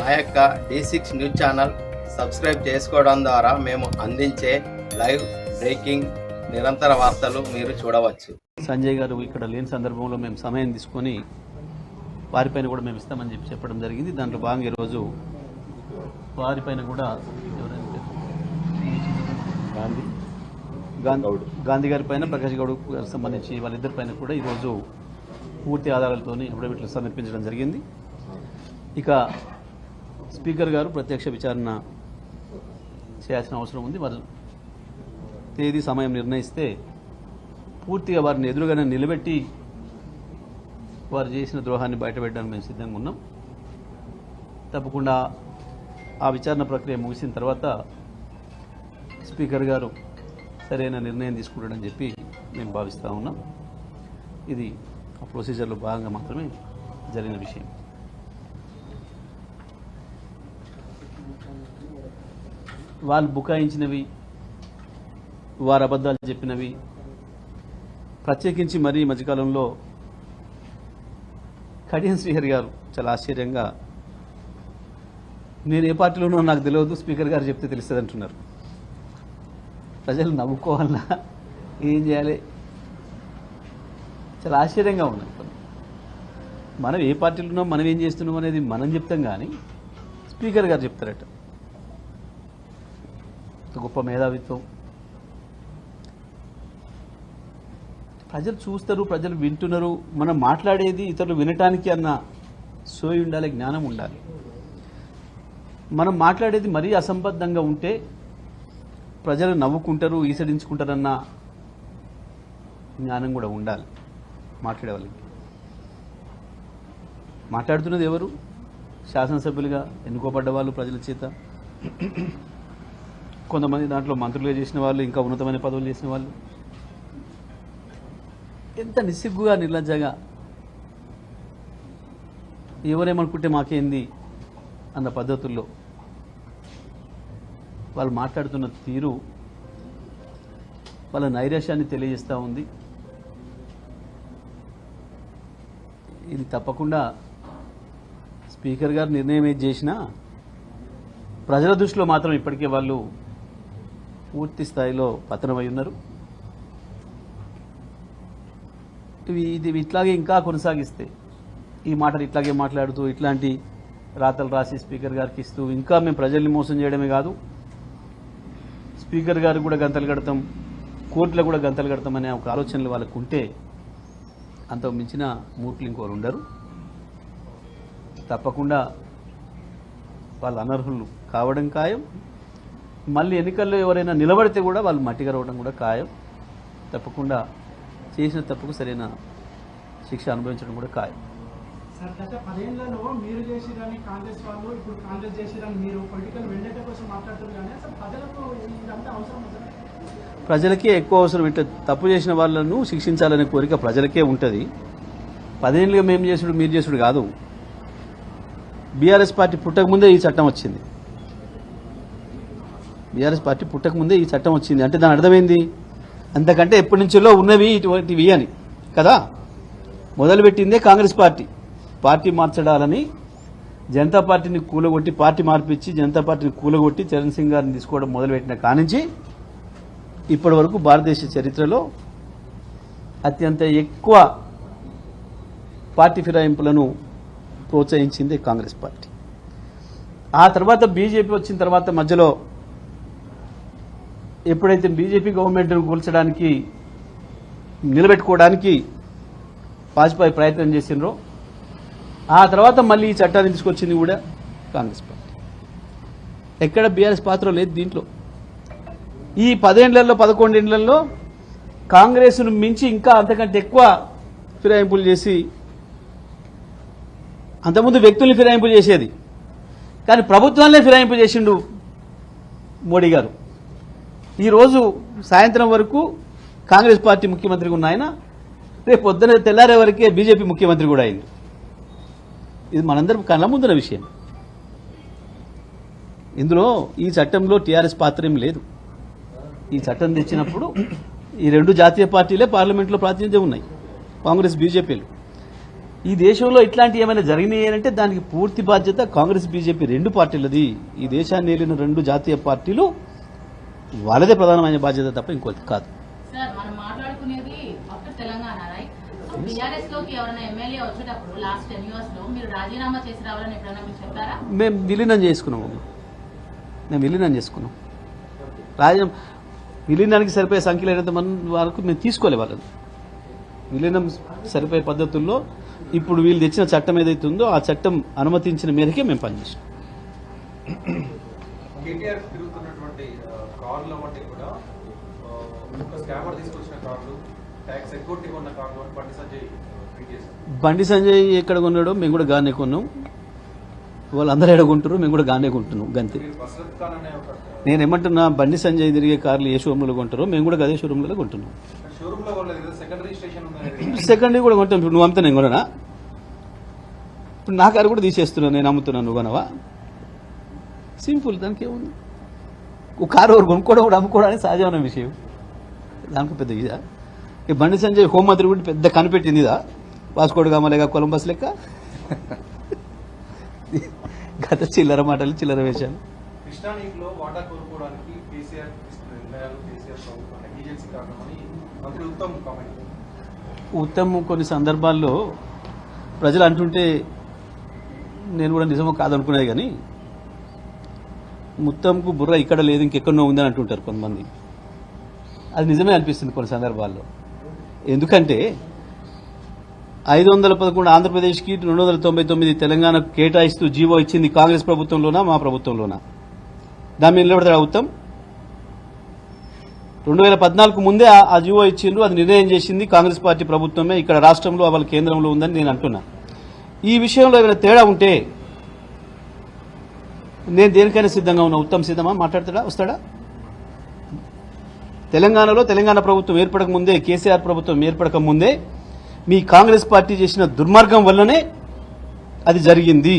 మా యొక్క D six news channel subscribe చేసుకోవడం ద్వారా మేము అందించే లైవ్ బ్రేకింగ్ నిరంతర వార్తలు మీరు చూడవచ్చు. సంజయ్ గారు ఇక్కడ లేని సందర్భంలో మేము సమయం తీసుకొని వారిపైన కూడా మేము ఇస్తామని చెప్పి చెప్పడం జరిగింది. దాంట్లో భాగంగా ఈరోజు వారిపైన కూడా ఎవరైనా? గాంధీ గాంధీ గాంధీ గారి పైన ప్రకాష్ గౌడ్ గారికి సంబంధించి వాళ్ళిద్దరి పైన కూడా ఈరోజు పూర్తి ఆధారాలతో అఫిడవిట్లు సమర్పించడం జరిగింది. ఇక స్పీకర్ గారు ప్రత్యక్ష విచారణ చేయాల్సిన అవసరం ఉంది. వారు తేదీ సమయం నిర్ణయిస్తే పూర్తిగా వారిని ఎదురుగానే నిలబెట్టి వారు చేసిన ద్రోహాన్ని బయటపెట్టడానికి మేము సిద్ధంగా ఉన్నాం. తప్పకుండా ఆ విచారణ ప్రక్రియ ముగిసిన తర్వాత స్పీకర్ గారు సరైన నిర్ణయం తీసుకుంటాడని చెప్పి మేము భావిస్తూ ఉన్నాం. ఇది ఆ ప్రొసీజర్లో భాగంగా మాత్రమే జరిగిన విషయం. వాళ్ళు బుకాయించినవి వారు అబద్ధాలు చెప్పినవి ప్రత్యేకించి మరీ ఈ మధ్యకాలంలో కడియం శ్రీహరి గారు చాలా ఆశ్చర్యంగా నేను ఏ పార్టీలోనో నాకు తెలియదు స్పీకర్ గారు చెప్తే తెలుస్తుంది అంటున్నారు. ప్రజలు నవ్వుకోవాలన్నా ఏం చేయాలి? చాలా ఆశ్చర్యంగా ఉన్నాయి మనం ఏ పార్టీలో ఉన్నాం మనం ఏం చేస్తున్నాం అనేది మనం చెప్తాం కానీ స్పీకర్ గారు చెప్తారట. గొప్ప మేధావిత్వం. ప్రజలు చూస్తారు ప్రజలు వింటున్నారు. మనం మాట్లాడేది ఇతరులు వినటానికి అన్న సోయి ఉండాలి జ్ఞానం ఉండాలి. మనం మాట్లాడేది మరీ అసంబద్ధంగా ఉంటే ప్రజలు నవ్వుకుంటారు ఈసడించుకుంటారన్న జ్ఞానం కూడా ఉండాలి మాట్లాడే వాళ్ళకి. మాట్లాడుతున్నది ఎవరు? శాసనసభ్యులుగా ఎన్నుకోబడ్డ వాళ్ళు ప్రజల చేత. కొంతమంది దాంట్లో మంత్రులుగా చేసిన వాళ్ళు ఇంకా ఉన్నతమైన పదవులు చేసిన వాళ్ళు. ఎంత నిస్సిగ్గుగా నిర్లజ్జగా. ఎవరేమనుకుంటే మాకేంది అన్న పద్ధతుల్లో వాళ్ళు మాట్లాడుతున్న తీరు వాళ్ళ నైరాశ్యాన్ని తెలియజేస్తూ ఉంది. ఇది తప్పకుండా స్పీకర్ గారు నిర్ణయం ఏది చేసినా ప్రజల దృష్టిలో మాత్రం ఇప్పటికే వాళ్ళు పూర్తి స్థాయిలో పతనమై ఉన్నారు. ఇవి ఇది ఇట్లాగే ఇంకా కొనసాగిస్తే ఈ మాటలు ఇట్లాగే మాట్లాడుతూ ఇట్లాంటి రాతలు రాసి స్పీకర్ గారికి ఇస్తూ ఇంకా మేము ప్రజల్ని మోసం చేయడమే కాదు స్పీకర్ గారు కూడా గంతలు కడతాం కోర్టులో కూడా గంతలు కడతాం అనే ఒక ఆలోచనలు వాళ్ళకు ఉంటే అంత మించిన మూర్ఖులు ఇంకోరు ఉండరు. తప్పకుండా వాళ్ళు అనర్హులు కావడం ఖాయం. మళ్ళీ ఎన్నికల్లో ఎవరైనా నిలబడితే కూడా వాళ్ళు మట్టిగా రావడం కూడా ఖాయం. తప్పకుండా చేసిన తప్పుకు సరైన శిక్ష అనుభవించడం కూడా ఖాయం. సార్ గత పదేళ్ళలో మీరు చేసిరని కాంగ్రెస్ వాళ్ళు ఇప్పుడు కాంగ్రెస్ చేసిరని మీరు పొలిటికల్ వెండట కోసం మాట్లాడుతున్నారు కానీ అసలు ప్రజలకు ఇదంతా అవసరం సార్ ప్రజలకే ఎక్కువ అవసరం ఇట్లా తప్పు చేసిన వాళ్ళను శిక్షించాలనే కోరిక ప్రజలకే ఉంటుంది. పదేళ్ళుగా మేము చేసుడు మీరు చేసుడు కాదు. బీఆర్ఎస్ పార్టీ పుట్టకముందే ఈ చట్టం వచ్చింది. బీఆర్ఎస్ పార్టీ పుట్టకముందే ఈ చట్టం వచ్చింది. అంటే దాని అర్థమైంది? అంతకంటే ఎప్పటి నుంచో ఉన్నవి ఇటువంటివి అని. కదా? మొదలుపెట్టిందే కాంగ్రెస్ పార్టీ. పార్టీ మార్చడాలని జనతా పార్టీని కూలగొట్టి పార్టీ మార్పిచ్చి జనతా పార్టీని కూలగొట్టి చరణ్ సింగ్ గారిని తీసుకోవడం మొదలుపెట్టిన కానించి ఇప్పటి వరకు భారతదేశ చరిత్రలో అత్యంత ఎక్కువ పార్టీ ఫిరాయింపులను ప్రోత్సహించింది కాంగ్రెస్ పార్టీ. ఆ తర్వాత బీజేపీ వచ్చిన తర్వాత మధ్యలో ఎప్పుడైతే బీజేపీ గవర్నమెంట్ను కూల్చడానికి నిలబెట్టుకోవడానికి వాజ్పేయి ప్రయత్నం చేసినరో ఆ తర్వాత మళ్ళీ ఈ చట్టాన్ని తీసుకొచ్చింది కూడా కాంగ్రెస్ పార్టీ. ఎక్కడ బీఆర్ఎస్ పాత్ర లేదు దీంట్లో. ఈ పదేండ్లలో పదకొండేండ్లలో కాంగ్రెస్ను మించి ఇంకా అంతకంటే ఎక్కువ ఫిరాయింపులు చేసి అంతకుముందు వ్యక్తుల్ని ఫిరాయింపు చేసేది. కానీ ప్రభుత్వాలనే ఫిరాయింపు చేసిండు మోడీ గారు. ఈరోజు సాయంత్రం వరకు కాంగ్రెస్ పార్టీ ముఖ్యమంత్రిగా ఉన్న ఆయన రేపు పొద్దున తెల్లారే వరకే బీజేపీ ముఖ్యమంత్రి కూడా అయింది. ఇది మనందరం కళ్ళ ముందున్న విషయం. ఇందులో ఈ చట్టంలో టీఆర్ఎస్ పాత్ర ఏం లేదు. ఈ చట్టం తెచ్చినప్పుడు ఈ రెండు జాతీయ పార్టీలే పార్లమెంట్లో ప్రాతినిధ్యం ఉన్నాయి. కాంగ్రెస్ బీజేపీలు. ఈ దేశంలో ఇట్లాంటి ఏమైనా జరిగినాయి అంటే దానికి పూర్తి బాధ్యత కాంగ్రెస్ బీజేపీ రెండు పార్టీలది. ఈ దేశాన్ని ఏలిన రెండు జాతీయ పార్టీలు వాళ్ళదే ప్రధానమైన బాధ్యత తప్ప ఇంకోటి కాదు. సార్ మనం మాట్లాడుకునేది మొత్తం తెలంగాణ రైట్ సో బీఆర్ఎస్లోకి ఎవరైనా ఎమ్మెల్యే వచ్చేటప్పుడు లాస్ట్ టెన్ ఇయర్స్లో మీరు రాజీనామా చేసి రావాలని ఎప్పుడైనా మీరు చెప్పారా? మేము విలీనం చేసుకున్నాం మేము విలీనం చేసుకున్నాం. రాజ్యం విలీనానికి సరిపోయే సంఖ్యలో అయినంత మంది వరకు మేము తీసుకోలే వాళ్ళని. విలీనం సరిపోయే పద్ధతుల్లో ఇప్పుడు వీళ్ళు తెచ్చిన చట్టం ఏదైతే ఉందో ఆ చట్టం అనుమతించిన మేరకే మేము పనిచేసాం కార్ల వంటి కూడా. ఒక స్కామర్ తీసుకొచ్చిన కార్లు ట్యాక్స్ ఎగ్గొట్టి ఉన్న కార్లు అని బండి సంజయ్ బండి సంజయ్ ఎక్కడ కొన్నాడో మేము కూడా గానే కొన్నాం. వాళ్ళందరూ ఎక్కడ కొంటారు మేము కూడా గానే కొంటున్నాం గంతే. నేను ఏమంటున్నా బండి సంజయ్ తిరిగే కార్లు ఏ షోరూంలో కొంటారో మేము కూడా అదే షోరూంలో కొంటున్నాం. షోరూమ్లో వాళ్ళది ఏదో సెకండ్ రిజిస్ట్రేషన్ ఉందని సెకండ్ కూడా కొంటాం ఇప్పుడు నువ్వు అమ్మితే నేను కొననా? ఇప్పుడు నా కారు కూడా తీసేస్తున్నాను నేను అమ్ముతున్నాను నువ్వు కొనవా? సింపుల్ దానికి ఏముంది? కారు ఎవరు కొనుక్కోవడం కూడా అమ్ముకోవడానికి సహజమైన విషయం. దానికి పెద్ద ఇదా. ఈ బండి సంజయ్ హోంమంత్రి కూడా పెద్ద కనిపెట్టింది ఇదా? వాస్కోడు గామలేగా కొలంబస్ లెక్క? గత చిల్లర మాటలు చిల్లర వేషాలు. ఉత్తమ్ కొన్ని సందర్భాల్లో ప్రజలు అంటుంటే నేను కూడా నిజమో కాదనుకునేది కానీ ముత్తంకు బుర్ర ఇక్కడ లేదు ఇంకెక్కడో ఉందని అంటుంటారు కొంతమంది. అది నిజమే అనిపిస్తుంది కొన్ని సందర్భాల్లో. ఎందుకంటే ఐదు వందల పదకొండు ఆంధ్రప్రదేశ్కి రెండు వందల తొంభై తొమ్మిది తెలంగాణకు కేటాయిస్తూ జీవో ఇచ్చింది కాంగ్రెస్ ప్రభుత్వంలోనా మా ప్రభుత్వంలోనా? దాని మీద నిలబడతాడు ఉత్తమ్? రెండు వేల పద్నాలుగు ముందే ఆ- జీవో ఇచ్చిండ్రు అది నిర్ణయం చేసింది కాంగ్రెస్ పార్టీ ప్రభుత్వమే ఇక్కడ రాష్ట్రంలో వాళ్ళ కేంద్రంలో ఉందని నేను అంటున్నా. ఈ విషయంలో ఏమైనా తేడా ఉంటే నేను దేనికైనా సిద్ధంగా ఉన్నా? ఉత్తమ్ సిద్ధమా? మాట్లాడతాడా? వస్తాడా? తెలంగాణలో తెలంగాణ ప్రభుత్వం ఏర్పడక ముందే కేసీఆర్ ప్రభుత్వం ఏర్పడక ముందే మీ కాంగ్రెస్ పార్టీ చేసిన దుర్మార్గం వల్లనే అది జరిగింది.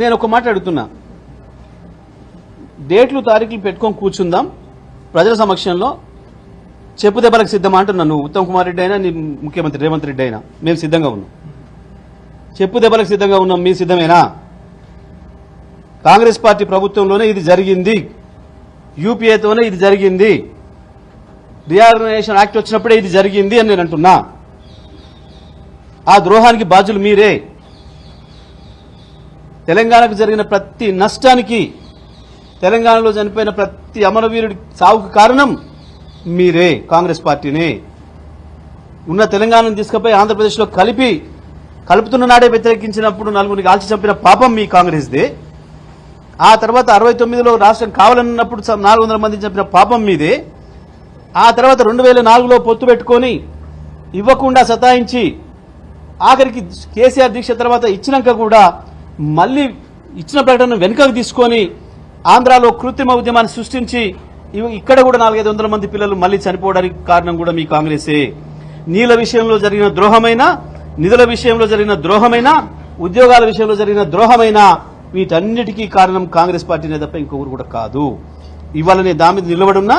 నేను ఒక మాట అడుగుతున్నా. డేట్లు తారీఖులు పెట్టుకొని కూర్చుందాం. ప్రజల సమక్షంలో చెప్పు దెబ్బలకు సిద్ధమా అంటున్నాను నువ్వు. ఉత్తమ్ కుమార్ రెడ్డి అయినా నీ ముఖ్యమంత్రి రేవంత్ రెడ్డి అయినా. మేము సిద్ధంగా ఉన్నాం. చెప్పు దెబ్బలకు సిద్ధంగా ఉన్నాం మీ సిద్ధమేనా? కాంగ్రెస్ పార్టీ ప్రభుత్వంలోనే ఇది జరిగింది. యూపీఏతోనే ఇది జరిగింది. రీఆర్గనైజేషన్ యాక్ట్ వచ్చినప్పుడే ఇది జరిగింది అని నేను అంటున్నా. ఆ ద్రోహానికి బాధ్యులు మీరే. తెలంగాణకు జరిగిన ప్రతి నష్టానికి తెలంగాణలో చనిపోయిన ప్రతి అమరవీరుడి సావుకు కారణం మీరే కాంగ్రెస్ పార్టీనే. ఉన్న తెలంగాణను తీసుకుపోయి ఆంధ్రప్రదేశ్లో కలిపి కలుపుతున్న నాడే వ్యతిరేకించినప్పుడు నలుగురిని కాల్చి చంపిన పాపం మీ కాంగ్రెస్దే. ఆ తర్వాత అరవై తొమ్మిదిలో రాష్ట్రం కావాలన్నప్పుడు స- నాలుగు వందల మంది చంపిన పాపం మీదే. ఆ తర్వాత రెండు వేల నాలుగులో పొత్తు పెట్టుకొని ఇవ్వకుండా సతాయించి ఆఖరికి కేసీఆర్ దీక్ష తర్వాత ఇచ్చినాక కూడా మళ్ళీ ఇచ్చిన ప్రకటన వెనుకకు తీసుకొని ఆంధ్రాలో కృత్రిమ ఉద్యమాన్ని సృష్టించి ఇక్కడ కూడా నాలుగైదు వందల మంది పిల్లలు మళ్ళీ చనిపోవడానికి కారణం కూడా మీ కాంగ్రెసే. నీళ్ళ విషయంలో జరిగిన ద్రోహమైన నిధుల విషయంలో జరిగిన ద్రోహమైన ఉద్యోగాల విషయంలో జరిగిన ద్రోహమైన వీటన్నిటికీ కారణం కాంగ్రెస్ పార్టీనే తప్ప ఇంకొకరు కూడా కాదు. ఇవాళ నేను దాని మీద నిలబడున్నా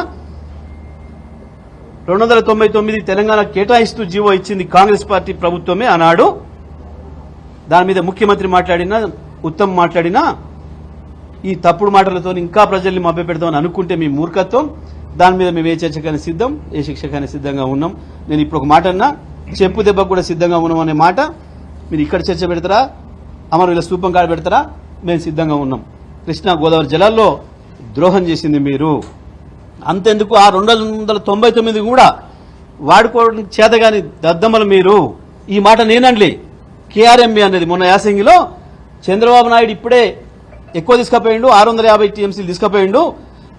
రెండు వందల తొంభై తొమ్మిది తెలంగాణ కేటాయిస్తూ జీవో ఇచ్చింది కాంగ్రెస్ పార్టీ ప్రభుత్వమే ఆనాడు. దాని మీద ముఖ్యమంత్రి మాట్లాడినా ఉత్తమ్ మాట్లాడినా ఈ తప్పుడు మాటలతో ఇంకా ప్రజల్ని మభ్యపెడదామని అనుకుంటే మీ మూర్ఖత్వం. దాని మీద మేము ఏ చర్చకైనా సిద్ధం ఏ శిక్షకైనా సిద్ధంగా ఉన్నాం. నేను ఇప్పుడు ఒక మాట అన్నా చెప్పు దెబ్బకు కూడా సిద్ధంగా ఉన్నాం అనే మాట. మీరు ఇక్కడ చర్చ పెడతారా? అమరవీల స్థూపం కాడ పెడతారా? మేము సిద్ధంగా ఉన్నాం. కృష్ణా గోదావరి జలాల్లో ద్రోహం చేసింది మీరు. అంతెందుకు? ఆ రెండు వందల తొంభై తొమ్మిది కూడా వాడుకోవడం చేతగాని దద్దమ్మలు మీరు. ఈ మాట నేనండి కేఆర్ఎంబి అనేది మొన్న యాసంగిలో. చంద్రబాబు నాయుడు ఇప్పుడే ఎక్కువ తీసుకుపోయిండు ఆరు వందల యాభై టీఎంసీలు తీసుకుపోయిండు.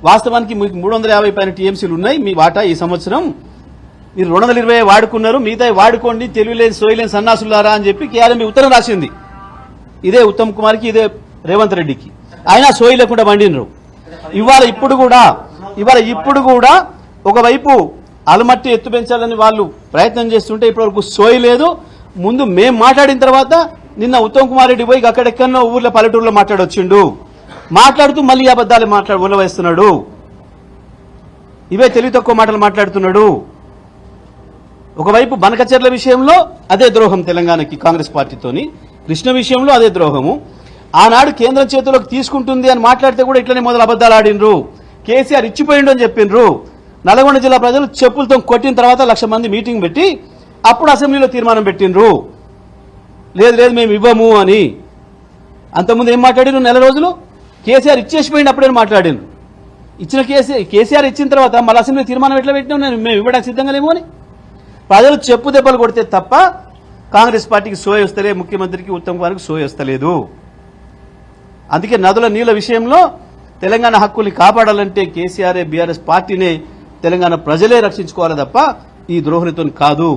వాస్తవానికి మీకు మూడు వందల యాభై పైన టీఎంసీలు ఉన్నాయి. మీ వాటా ఈ సంవత్సరం. మీరు రెండు వందల ఇరవై వాడుకున్నారు. మిగతా వాడుకోండి. తెలివిలేని సోయలేని సన్నాసులారా అని చెప్పి కేఆర్ఎంబి ఉత్తరం రాసింది. ఇదే ఉత్తమ్ కుమార్కి ఇదే రేవంత్ రెడ్డికి. అయినా సోయి లేకుండా వండినరు. ఇవాళ ఇప్పుడు కూడా ఇవాళ ఇప్పుడు కూడా ఒకవైపు అలమట్టి ఎత్తు పెంచాలని వాళ్ళు ప్రయత్నం చేస్తుంటే ఇప్పటివరకు సోయి లేదు. ముందు మేం మాట్లాడిన తర్వాత నిన్న ఉత్తమ్ కుమార్ రెడ్డి పోయి అక్కడెక్కడో ఊర్లో పల్లెటూరులో మాట్లాడొచ్చిండు. మాట్లాడుతూ మళ్ళీ అబద్దాలు మాట్లాడు ఉల్లవేస్తున్నాడు ఇవే తెలివి తక్కువ మాటలు మాట్లాడుతున్నాడు. ఒకవైపు బనకచర్ల విషయంలో అదే ద్రోహం తెలంగాణకి కాంగ్రెస్ పార్టీతోని కృష్ణ విషయంలో అదే ద్రోహము. ఆనాడు కేంద్రం చేతిలోకి తీసుకుంటుంది అని మాట్లాడితే కూడా ఇట్లనే మొదలు అబద్దాలు ఆడినరు కేసీఆర్ ఇచ్చిపోయిండు అని చెప్పిండ్రు. నల్గొండ జిల్లా ప్రజలు చెప్పులతో కొట్టిన తర్వాత లక్ష మంది మీటింగ్ పెట్టి అప్పుడు అసెంబ్లీలో తీర్మానం పెట్టిండ్రు. లేదు లేదు మేము ఇవ్వము అని. అంతకుముందు ఏం మాట్లాడాను నెల రోజులు? కేసీఆర్ ఇచ్చేసిపోయింది అప్పుడే మాట్లాడాను ఇచ్చిన కేసీఆర్ కేసీఆర్ ఇచ్చిన తర్వాత మళ్ళీ అసెంబ్లీ తీర్మానం ఎట్లా పెట్టినాం నేను మేము ఇవ్వడానికి సిద్ధంగా లేము అని. ప్రజలు చెప్పు దెబ్బలు కొడితే తప్ప కాంగ్రెస్ పార్టీకి సోయ వస్తలే ముఖ్యమంత్రికి ఉత్తమ్ కుమార్కి సోయ వస్తలేదు. అందుకే నదుల నీళ్ళ విషయంలో తెలంగాణ హక్కుల్ని కాపాడాలంటే కేసీఆర్ బీఆర్ఎస్ పార్టీనే తెలంగాణ ప్రజలే రక్షించుకోవాలి తప్ప ఈ ద్రోహులతో కాదు.